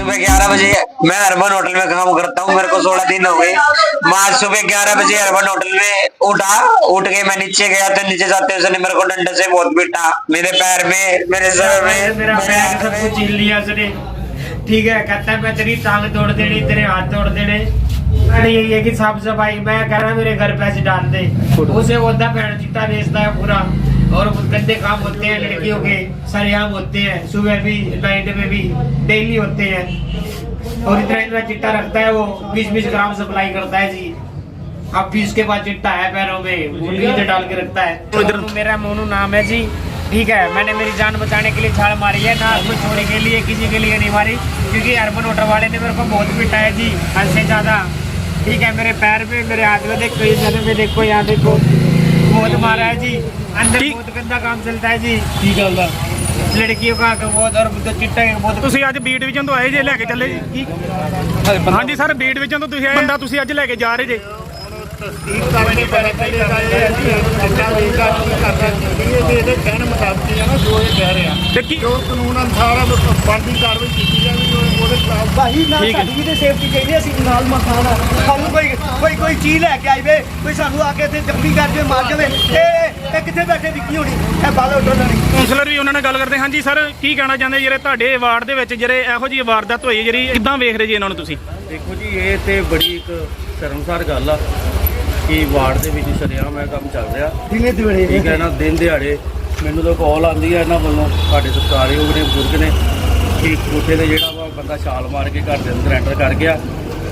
सुबह ग्यारह बजे मैं अर्बन होटल में काम करता हूँ मेरे को सोलह दिन हो गए मैं आज सुबह ग्यारह बजे अर्बन होटल में उठा उठ के मैं नीचे गया तो नीचे जाते उसने मेरे को डंडे से बहुत पीटा मेरे पैर में मेरे सर में मेरा मेरे बैग हाथ सब में कुछ छीन लिया उसने ठीक है कहता है मैं तेरी टांग तोड़ देनी तेरे हाथ तोड़ देने मैंने यही है कि साफ सफाई मैं कह रहा मेरे घर पैसे डाल दे उसे होता पैर चिट्टा बेचता है पूरा और गंदे काम होते हैं लड़कियों के सरेआम होते हैं सुबह भी नाइट में भी डेली होते हैं। और इतना इतना चिट्टा रखता है वो बीस बीस ग्राम सप्लाई करता है जी। अब भी उसके बाद चिट्टा है पैरों में डाल के रखता है। इधर- मेरा मोनू नाम है जी। ठीक है मैंने मेरी जान बचाने के लिए छाल मारी है ना कोई चोरी के लिए किसी के लिए नहीं मारी क्योंकि अर्बन होटल वाले ने मेरे को बहुत पिटा है जी हद से ज़्यादा। ठीक है मेरे पैर पे मेरे हाथ में देखो जगह पे देखो यहाँ देखो। बहुत मारा है जी अंदर ठीक- बहुत गंदा काम चलता है जी ਕੀ ਗੱਲ ਦਾ लड़कियों का बहुत और तो चिट्टा का बहुत ਤੁਸੀਂ ਅੱਜ ਬੀ ਡਿਵੀਜ਼ਨ ਤੋਂ ਆਏ ਜੇ ਲੈ ਕੇ ਚੱਲੇ ਜੀ ਕੀ ਹਾਂਜੀ ਸਰ ਬੀ ਡਿਵੀਜ਼ਨ ਤੋਂ ਤੁਸੀਂ ਆਏ ਬੰਦਾ ਤੁਸੀਂ ਅੱਜ ਲੈ ਕੇ ਜਾ ਰਹੇ ਜੇ ਇਹਦੇ ਕਹਿਣ ਮੁਤਾਬਕ ਹੀ ਆ ਨਾ ਜੋ ਇਹ ਕਹਿ ਰਿਹਾ ਤੇ ਕੀ ਜੋ ਕਾਨੂੰਨ ਅਨੁਸਾਰ ਆ, ਬਣਦੀ ਕਾਰਵਾਈ ਕੀਤੀ ਜਾਵੇ ਜੋ ਉਹਦੇ ਖਿਲਾਫ ਭਾਈ ਨਾਲ ਠੀਕ ਹੈ। ਸਾਡੀ ਵੀ ਤੇ ਸੇਫਟੀ ਚਾਹੀਦੀ ਹੈ, ਅਸੀਂ ਨਾਲ ਮਕਾਨ ਆ ਸਾਨੂੰ ਕੋਈ ਕੋਈ ਕੋਈ ਚੀਜ਼ ਲੈ ਕੇ ਆਈ ਵੇ ਕੋਈ ਸਾਨੂੰ ਆ ਕੇ ਇੱਥੇ ਜ਼ਖਮੀ ਕਰ ਕੇ ਮਾਰ ਜਾਵੇ ਇਹ ਇਹ ਕਿੱਥੇ ਬੈਠੇ ਵਿੱਕੀ ਹੋਣੀ? ਇਹ ਬਾਲੋ ਡੋਲਣੀ ਕਾਉਂਸਲਰ ਵੀ ਉਹਨਾਂ ਨਾਲ ਗੱਲ ਕਰਦੇ ਹਾਂਜੀ ਸਰ ਕੀ ਕਹਿਣਾ ਚਾਹੁੰਦੇ ਜਿਹੜੇ ਤੁਹਾਡੇ ਵਾਰਡ ਦੇ ਵਿੱਚ ਜਿਹੜੇ ਇਹੋ ਜਿਹੀ ਵਾਰਦਾਤ ਹੋਈ ਜਿਹੜੀ ਕਿੱਦਾਂ ਵੇਖ ਰਹੇ ਜੀ ਇਹਨਾਂ ਨੂੰ ਤੁਸੀਂ? ਦੇਖੋ ਜੀ ਇਹ ਤੇ ਬੜੀ ਇੱਕ ਸ਼ਰਮਸਾਰ ਗੱਲ ਆ। ਕਿ ਵਾਰਡ ਦੇ ਵਿੱਚ ਸ਼ਰੇਆਮ ਇਹ ਕੰਮ ਚੱਲ ਰਿਹਾ। ਦਿਨੇ ਦਿਵੜੇ ਠੀਕ ਹੈ ਨਾ ਦਿਨ ਦਿਹਾੜੇ। ਮੈਨੂੰ ਤਾਂ ਕਾਲ ਆਉਂਦੀ ਹੈ ਇਹਨਾਂ ਵੱਲੋਂ ਸਾਡੇ ਸਤਿਕਾਰਯੋਗ ਨੇ ਬਜ਼ੁਰਗ ਨੇ ਕਿ ਕੋਠੇ ਤੇ ਜਿਹੜਾ ਵਾ ਬੰਦਾ ਛਾਲ ਮਾਰ ਕੇ ਘਰ ਦੇ ਅੰਦਰ ਐਂਟਰ ਕਰ ਗਿਆ।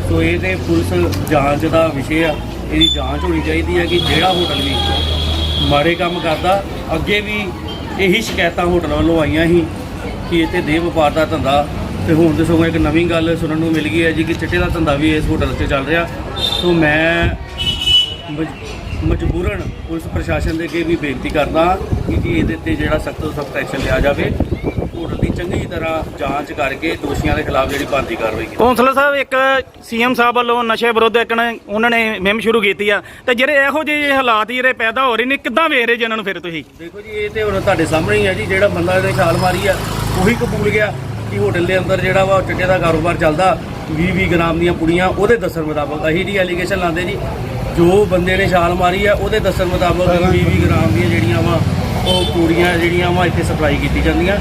ਸੋ ਇਹ ਤੇ ਪੁਲਿਸ ਜਾਂਚ ਦਾ ਵਿਸ਼ੇ ਆ ਇਹਦੀ ਜਾਂਚ ਹੋਣੀ ਚਾਹੀਦੀ ਹੈ ਕਿ ਜਿਹੜਾ ਹੋਟਲ ਵੀ ਮਾੜੇ ਕੰਮ ਕਰਦਾ ਅੱਗੇ ਵੀ ਇਹੀ ਸ਼ਿਕਾਇਤਾਂ ਹੋਟਲ ਵੱਲੋਂ ਆਈਆਂ ਸੀ ਕਿ ਇੱਥੇ ਦੇਹ ਵਪਾਰ ਦਾ ਧੰਦਾ। ਤੇ ਹੁਣ ਤੇ ਸਗੋਂ ਇੱਕ ਨਵੀਂ ਗੱਲ ਸੁਣਨ ਨੂੰ ਮਿਲ ਗਈ ਹੈ ਜੀ ਕਿ ਚਿੱਟੇ ਦਾ ਧੰਦਾ ਵੀ ਇਸ ਹੋਟਲ 'ਤੇ ਚੱਲ ਰਿਹਾ। ਸੋ ਮੈਂ ਮਜਬੂਰਨ ਪੁਲਿਸ ਪ੍ਰਸ਼ਾਸਨ ਦੇ ਅੱਗੇ ਵੀ ਬੇਨਤੀ ਕਰਦਾ ਕਿ ਜੀ ਇਹਦੇ ਤੇ ਜਿਹੜਾ ਸਖਤ ਤੋਂ ਸਖਤ ਐਕਸ਼ਨ ਲਿਆ ਜਾਵੇ। ਹੋਟਲ ਦੀ ਚੰਗੀ ਤਰ੍ਹਾਂ ਜਾਂਚ ਕਰਕੇ ਦੋਸ਼ੀਆਂ ਦੇ ਖਿਲਾਫ ਜਿਹੜੀ ਬਣਦੀ ਕਾਰਵਾਈ ਕੀਤੀ। ਕਾਉਂਸਲਰ ਸਾਹਿਬ ਇੱਕ ਸੀਐਮ ਸਾਹਿਬ ਵੱਲੋਂ ਨਸ਼ੇ ਵਿਰੁੱਧ ਇੱਕ ਨਾ ਉਹਨਾਂ ਨੇ ਮੁਹਿੰਮ ਸ਼ੁਰੂ ਕੀਤੀ ਆ। ਤੇ ਜਿਹੜੇ ਇਹੋ ਜਿਹੇ ਹਾਲਾਤ ਜਿਹੜੇ ਪੈਦਾ ਹੋ ਰਹੇ ਨੇ ਕਿੱਦਾਂ ਵੇਖ ਰਹੇ ਜੀ ਇਹਨਾਂ ਨੂੰ ਫਿਰ ਤੁਸੀਂ? ਦੇਖੋ ਜੀ ਇਹ ਤੇ ਹੁਣ ਤੁਹਾਡੇ ਸਾਹਮਣੇ ਹੀ ਹੈ ਜੀ ਜਿਹੜਾ ਬੰਦਾ ਇਹਦੇ ਛਾਲ ਮਾਰੀ ਆ ਉਹੀ ਕਬੂਲ ਗਿਆ ਕਿ ਹੋਟਲ ਦੇ ਅੰਦਰ ਜਿਹੜਾ ਵਾ ਚਿੱਟੇ ਦਾ ਕਾਰੋਬਾਰ ਚੱਲਦਾ। 20 20 ਗ੍ਰਾਮ ਦੀਆਂ ਪੁੜੀਆਂ ਉਹਦੇ ਦੱਸਣ ਮੁਤਾਬਕ ਅਹੀ ਦੀ ਐਲੀਗੇਸ਼ਨ ਲਾਉਂਦੇ ਜੀ ਜੋ ਬੰਦੇ ਨੇ ਛਾਲ ਮਾਰੀ ਆ ਉਹਦੇ ਦੱਸਣ ਮੁਤਾਬਕ 20 20 ਗ੍ਰਾਮ ਦੀਆਂ ਜਿਹੜੀਆਂ ਵਾ ਉਹ ਪੂੜੀਆਂ ਜਿਹੜੀਆਂ ਵਾ ਇੱਥੇ ਸਪਲਾਈ ਕੀਤੀ ਜਾਂਦੀਆਂ।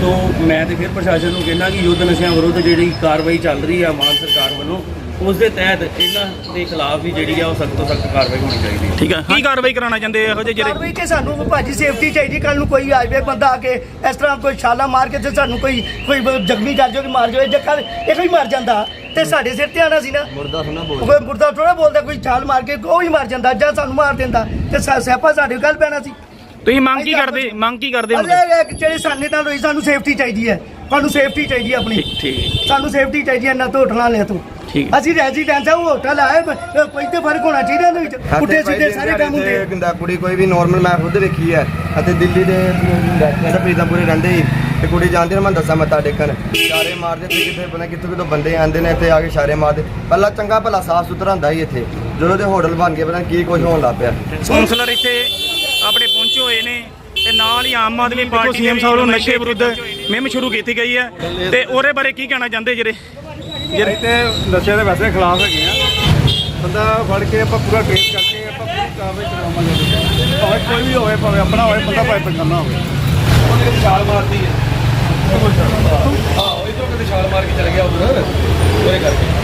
ਸੋ ਮੈਂ ਤੇ ਫਿਰ ਪ੍ਰਸ਼ਾਸਨ ਨੂੰ ਕਹਿੰਦਾ ਕਿ ਯੁੱਧ ਨਸ਼ਿਆਂ ਵਿਰੁੱਧ ਜਿਹੜੀ ਕਾਰਵਾਈ ਚੱਲ ਰਹੀ ਆ ਮਾਨ ਸਰਕਾਰ ਵੱਲੋਂ ਉਸ ਦੇ ਤਹਿਤ ਇਹਨਾਂ ਦੇ ਖਿਲਾਫ ਵੀ ਜਿਹੜੀ ਆ ਉਹ ਸਖਤ ਤੋਂ ਸਖਤ ਕਾਰਵਾਈ ਹੋਣੀ ਚਾਹੀਦੀ ਹੈ। ਠੀਕ ਆ ਕੀ ਕਾਰਵਾਈ ਕਰਾਉਣਾ ਚਾਹੁੰਦੇ ਇਹੋ ਜਿਹੇ ਜਿਹੜੇ? ਕਾਰਵਾਈ ਕਿ ਸਾਨੂੰ ਭਾਜੀ ਸੇਫਟੀ ਚਾਹੀਦੀ ਕੱਲ ਨੂੰ ਕੋਈ ਆ ਜਾਵੇ ਬੰਦਾ ਆ ਕੇ ਇਸ ਤਰ੍ਹਾਂ ਕੋਈ ਛਾਲਾ ਮਾਰ ਕੇ ਤੇ ਸਾਨੂੰ ਕੋਈ ਕੋਈ ਜ਼ਖਮੀ ਕਰ ਜਾਵੇ ਮਾਰ ਜਾਵੇ ਜੇ ਕੱਲ ਇਹ ਹੀ ਮਰ ਜਾਂਦਾ ਤੇ ਸਾਡੇ ਸਿਰ ਤੇ ਆਣਾ ਸੀ ਨਾ। ਮੁਰਦਾ ਥੋੜਾ ਬੋਲਦਾ। ਕੋਈ ਮੁਰਦਾ ਥੋੜਾ ਬੋਲਦਾ ਕੋਈ ਛਾਲ ਮਾਰ ਕੇ ਉਹ ਹੀ ਮਰ ਜਾਂਦਾ ਜਾਂ ਸਾਨੂੰ ਮਾਰ ਦਿੰਦਾ ਤੇ ਸਾ- ਸਿਆਪਾ ਸਾਡੇ ਗੱਲ ਪੈਣਾ ਸੀ। ਤੁਸੀਂ ਮੰਗ ਕੀ ਕਰਦੇ? ਮੰਗ ਕੀ ਕਰਦੇ ਇੱਕ ਜਿਹੜੇ ਸਾਨੇ ਨਾਲ ਹੋਈ ਸਾਨੂੰ ਸੇਫਟੀ ਚਾਹੀਦੀ ਹੈ। ਸਾਨੂੰ ਸੇਫਟੀ ਚਾਹੀਦੀ ਹੈ ਆਪਣੀ। ਠੀਕ ਸਾਨੂੰ ਸੇਫਟੀ ਚਾਹੀਦੀ ਹੈ ਨਾ ਤੋਂ ਹੋਟਲਾਂ ਵਾਲਿਆਂ ਤੋਂ। ਠੀਕ। ਅਸੀਂ ਰੈਜ਼ੀਡੈਂਸ ਆ ਉਹ ਹੋਟਲ ਆਏ ਕੋਈ ਤੇ ਫ਼ਰਕ ਹੋਣਾ ਚਾਹੀਦਾ ਇਹਦੇ ਵਿੱਚ। ਪੁੱਠੇ ਸਿੱਧੇ ਸਾਰੇ ਕੰਮ ਹੁੰਦੇ ਗੰਦਾ ਕੁੜੀ ਕੋਈ ਵੀ ਨਾਰਮਲ ਮੈਂ ਖੁਦ ਵੇਖੀ ਹੈ। ਅਤੇ ਦਿੱਲੀ ਦੇ ਕਹਿੰਦਾ ਪ੍ਰੀਤਮਪੁਰੇ ਰਹਿੰਦੇ ਸੀ। ਤੇ ਕੁੜੀ ਜਾਂਦੀ ਨਾ ਮੈਂ ਦੱਸਾਂ ਮੱਥਾ ਟੇਕਣ ਛਾਰੇ ਮਾਰਦੇ ਤੇ ਕਿਤੇ ਪਤਾ ਕਿੱਥੋਂ ਕਿਤੋਂ ਬੰਦੇ ਆਉਂਦੇ ਨੇ ਇੱਥੇ ਆ ਕੇ ਛਾਰੇ ਮਾਰਦੇ। ਪਹਿਲਾਂ ਚੰਗਾ ਭਲਾ ਸਾਫ਼ ਸੁਥਰਾ ਹੁੰਦਾ ਸੀ ਇੱਥੇ। ਜਦੋਂ ਦੇ ਹੋਟਲ ਬਣ ਗਏ ਪਤਾ ਨੀ ਕੀ ਕੁਝ ਹੋਣ ਲੱਗ ਪਿਆ। ਕਾਉਂਸਲਰ ਇੱਥੇ ਆਪਣੇ ਪਹੁੰਚੇ ਹੋਏ ਨੇ ਤੇ ਨਾਲ ਹੀ ਆਮ ਆਦਮੀ ਪਾਰਟੀ ਸੀਐਮ ਸਾਹਿਬ ਵੱਲੋਂ ਨਸ਼ੇ ਵਿਰੁੱਧ ਮੁਹਿੰਮ ਸ਼ੁਰੂ ਕੀਤੀ ਗਈ ਹੈ। ਤੇ ਉਹਦੇ ਬਾਰੇ ਕੀ ਕਹਿਣਾ ਚਾਹੁੰਦੇ ਜਿਹੜੇ? ਜਿਹੜੇ ਤੇ ਨਸ਼ੇ ਦੇ ਵੈਸੇ ਖਿਲਾਫ ਹੈਗੇ ਆ। ਬੰਦਾ ਫੜ ਕੇ ਆਪਾਂ ਪੂਰਾ ਟ੍ਰੇਸ ਕਰਕੇ ਆਪਾਂ ਪੂਰੀ ਕਾਰਵਾਈ ਕਰਾਵਾਂਗੇ ਭਾਵੇਂ ਕੋਈ ਵੀ ਹੋਵੇ ਭਾਵੇਂ ਆਪਣਾ ਹੋਵੇ ਬੰਦਾ ਭਾਵੇਂ ਪਛਾਣਾ ਹੋਵੇ। ਉਹਨੇ ਕਿਤੇ ਛਾਲ ਮਾਰਦੀ ਹੈ ਹਾਂ ਉਹ ਇਧਰੋਂ ਕਿਤੇ ਛਾਲ ਮਾਰ ਕੇ ਚਲ ਗਿਆ ਉਧਰ। ਉਹਦੇ ਕਰਕੇ।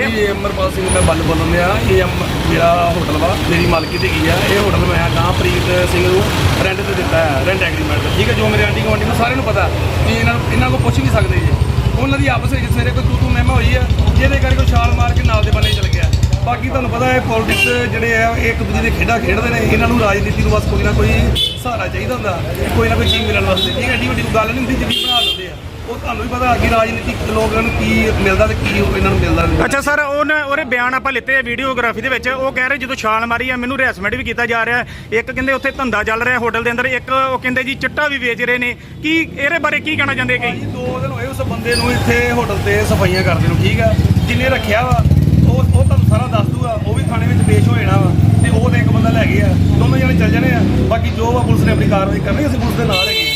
ਇਹ ਅਮਰਪਾਲ ਸਿੰਘ ਮੈਂ ਬੱਲ ਬੋਲਣ ਆ ਇਹ ਅਮ- ਮੇਰਾ ਹੋਟਲ ਵਾ ਮੇਰੀ ਮਾਲਕੀ ਤੇ ਗਈ ਆ। ਇਹ ਹੋਟਲ ਮੈਂ ਗਾਂ ਪ੍ਰੀਤ ਸਿੰਘ ਨੂੰ ਰੈਂਟ ਤੇ ਦਿੱਤਾ ਹੈ ਰੈਂਟ ਐਗਰੀਮੈਂਟ ਠੀਕ ਹੈ ਜੋ ਮੇਰੇ ਆਂਟੀ ਗੁਆਂਢੀ ਨੂੰ ਸਾਰਿਆਂ ਨੂੰ ਪਤਾ। ਕਿ ਇਹਨਾਂ ਨੂੰ ਇਹਨਾਂ ਕੋਲ ਪੁੱਛ ਵੀ ਸਕਦੇ ਜੀ। ਉਹਨਾਂ ਦੀ ਆਪਸ ਵਿੱਚ ਸਵੇਰੇ ਕੋਈ ਤੂੰ ਤੂੰ ਮਹਿਮਾ ਹੋਈ ਆ, ਜਿਹਦੇ ਕਰਕੇ ਕੋਈ ਛਾਲ ਮਾਰ ਕੇ ਨਾਲ ਦੇ ਬੰਨੇ ਚਲ ਗਿਆ। ਬਾਕੀ ਤੁਹਾਨੂੰ ਪਤਾ ਹੈ ਪੋਲਿਟਿਕਸ ਜਿਹੜੇ ਆ ਇੱਕ ਦੂਜੇ ਦੇ ਖੇਡਾਂ ਖੇਡਦੇ ਨੇ, ਇਹਨਾਂ ਨੂੰ ਰਾਜਨੀਤੀ ਨੂੰ ਬਸ ਕੋਈ ਨਾ ਕੋਈ ਸਹਾਰਾ ਚਾਹੀਦਾ ਹੁੰਦਾ, ਕੋਈ ਨਾ ਕੋਈ ਚੀਜ਼ ਮਿਲਣ ਵਾਸਤੇ। ਠੀਕ ਹੈ ਏਡੀ ਵੱਡੀ ਕੋਈ ਗੱਲ ਨਹੀਂ ਹੁੰਦੀ ਜਿਹੜੀ ਬਣਾ ਦਿੰਦੇ ਉਹ ਤੁਹਾਨੂੰ ਵੀ ਪਤਾ ਕਿ ਰਾਜਨੀਤੀ ਲੋਕਾਂ ਨੂੰ ਕੀ ਮਿਲਦਾ ਤੇ ਕੀ ਇਹਨਾਂ ਨੂੰ ਮਿਲਦਾ ਨਹੀਂ। ਅੱਛਾ ਸਰ ਉਹਨੇ ਉਹਦੇ ਬਿਆਨ ਆਪਾਂ ਲਿੱਤੇ ਆ ਵੀਡੀਓਗ੍ਰਾਫੀ ਦੇ ਵਿੱਚ। ਉਹ ਕਹਿ ਰਹੇ ਜਦੋਂ ਛਾਲ ਮਾਰੀ ਆ ਮੈਨੂੰ ਹਰੈਸਮੈਂਟ ਵੀ ਕੀਤਾ ਜਾ ਰਿਹਾ। ਇੱਕ ਕਹਿੰਦੇ ਉੱਥੇ ਧੰਦਾ ਚੱਲ ਰਿਹਾ ਹੋਟਲ ਦੇ ਅੰਦਰ ਇੱਕ ਉਹ ਕਹਿੰਦੇ ਜੀ ਚਿੱਟਾ ਵੀ ਵੇਚ ਰਹੇ ਨੇ। ਕੀ ਇਹਦੇ ਬਾਰੇ ਕੀ ਕਹਿਣਾ ਚਾਹੁੰਦੇ ਜੀ ਦੋ ਦਿਨ ਹੋਏ ਉਸ ਬੰਦੇ ਨੂੰ ਇੱਥੇ ਹੋਟਲ ਤੇ ਸਫਾਈਆਂ ਕਰਦੇ ਨੂੰ ਠੀਕ ਆ? ਜਿੰਨੇ ਰੱਖਿਆ ਵਾ ਉਹ ਉਹ ਤੁਹਾਨੂੰ ਸਾਰਾ ਦੱਸ ਦੂਗਾ ਉਹ ਵੀ ਥਾਣੇ ਵਿੱਚ ਪੇਸ਼ ਹੋ ਜਾਣਾ ਵਾ ਤੇ ਉਹ ਤੇ ਇੱਕ ਬੰਦਾ ਲੈ ਗਏ ਆ ਦੋਨੋਂ ਜਣੇ ਚੱਲ ਜਾਣੇ ਆ। ਬਾਕੀ ਜੋ ਵਾ ਪੁਲਿਸ ਨੇ ਆਪਣੀ ਕਾਰਵਾਈ ਕਰਨੀ ਅਸੀਂ ਪੁਲਿਸ ਦੇ ਨਾਲ ਹੈਗੇ।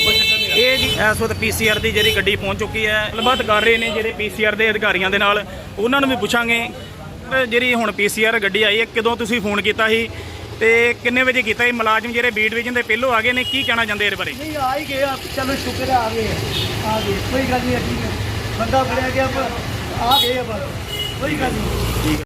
ਜੀ ਇਸ ਵਕਤ ਪੀਸੀਆਰ ਦੀ ਜਿਹੜੀ ਗੱਡੀ ਪਹੁੰਚ ਚੁੱਕੀ ਹੈ ਗੱਲਬਾਤ ਕਰ ਰਹੇ ਨੇ ਜਿਹੜੇ ਪੀਸੀਆਰ ਦੇ ਅਧਿਕਾਰੀਆਂ ਦੇ ਨਾਲ ਉਹਨਾਂ ਨੂੰ ਵੀ ਪੁੱਛਾਂਗੇ। ਜਿਹੜੀ ਹੁਣ ਪੀਸੀਆਰ ਗੱਡੀ ਆਈ ਹੈ ਕਦੋਂ ਤੁਸੀਂ ਫੋਨ ਕੀਤਾ ਸੀ ਤੇ ਕਿੰਨੇ ਵਜੇ ਕੀਤਾ ਸੀ? ਮੁਲਾਜ਼ਮ ਜਿਹੜੇ ਬੀ ਡਿਵੀਜ਼ਨ ਦੇ ਪਹਿਲੋਂ ਆ ਗਏ ਨੇ ਕੀ ਕਹਿਣਾ ਚਾਹੁੰਦੇ ਇਹਦੇ ਬਾਰੇ? ਨਹੀਂ ਆ ਹੀ ਗਏ ਆ ਚਲੋ ਸ਼ੁਕਰ ਆ ਗਏ ਆ। ਆ ਗਏ ਕੋਈ ਗੱਲ ਨਹੀਂ ਹੈ ਬੰਦਾ ਫੜਿਆ ਗਿਆ ਪਰ ਆ ਗਏ ਆ ਬਸ ਕੋਈ ਗੱਲ ਨਹੀਂ।